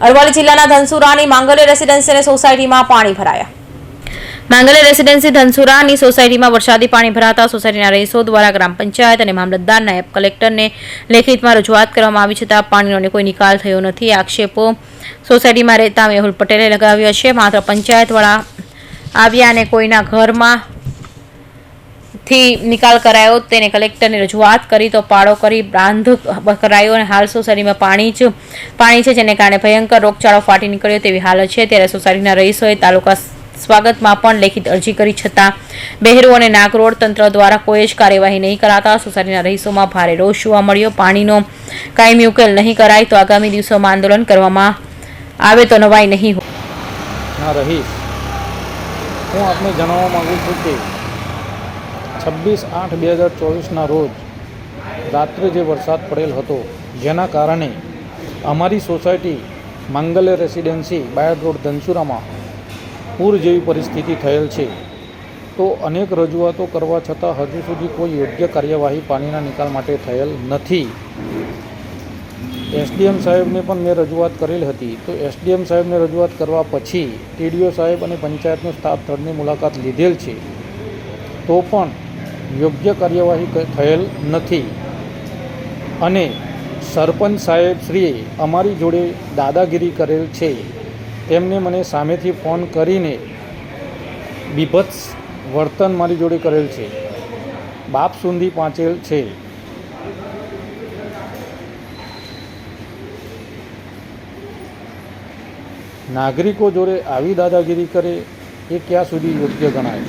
અરવલ્લી જિલ્લાના ધનસુરાની માંગલ્ય રેસીડેન્સી અને સોસાયટીમાં પાણી ભરાયા. માંગલ્ય રેસીડેન્સી ધનસુરાની સોસાયટીમાં વરસાદી પાણી ભરાતા સોસાયટીના રહીશો દ્વારા ગ્રામ પંચાયત અને મામલતદાર નાયબ કલેક્ટરને લેખિતમાં રજૂઆત કરવામાં આવી છતાં પાણીનો કોઈ નિકાલ થયો નથી. આક્ષેપો સોસાયટીમાં રહેતા મેહુલ પટેલે લગાવ્યો છે. માત્ર પંચાયતવાળા આવ્યા અને કોઈના ઘરમાં થી નિકાલ કરાયો. તેને કલેક્ટરને રજૂઆત કરી તો પાળો કરી બાંધ કરાયો અને હાલ સોસાયટીમાં પાણી જ, પાણી છે જેને કારણે ભયંકર રોગચાળો ફાટી નીકળ્યો તેવી હાલત છે. ત્યારે સોસાયટીના રહીશોએ તાલુકા સ્વાગતમાં પણ લેખિત અરજી કરી છતાં બહેરો અને નાગરોડ તંત્ર દ્વારા કોઈ જ કાર્યવાહી નહીં કરાતા સોસાયટીના રહીશોમાં ભારે રોષ જોવા મળ્યો. પાણીનો કાયમી ઉકેલ નહીં કરાય તો આગામી દિવસોમાં આંદોલન કરવામાં આવે તો નવાઈ નહીં હોય હું આપને જણાવવા માગું છું કે છવ્વીસ આઠ બે હજાર ચોવીસના રોજ રાત્રે જે વરસાદ પડેલ હતો, જેના કારણે અમારી society Mangalya residency Bayad road ધનસુરામાં પૂર જેવી પરિસ્થિતિ થયેલ છે. તો અનેક રજૂઆતો કરવા છતાં હજુ સુધી કોઈ યોગ્ય કાર્યવાહી પાણીના નિકાલ માટે થયેલ નથી. એસડીએમ સાહેબને પણ મેં રજૂઆત કરેલ હતી. તો એસડીએમ સાહેબને રજૂઆત કરવા પછી ટીડીઓ સાહેબ અને પંચાયતનો સ્ટાફ સ્થળની મુલાકાત લીધેલ છે. તો પણ યોગ્ય કાર્યવાહી થયેલ નથી. અને સરપંચ સાહેબ શ્રીએ અમારી જોડે દાદાગીરી કરેલ છે. તેમને મને સામેથી ફોન કરીને બીભત્સ વર્તન મારી જોડે કરેલ છે. બાપ સુધી પહોંચેલ છે. નાગરિકો જોડે આવી દાદાગીરી કરે એ ક્યાં સુધી યોગ્ય ગણાય?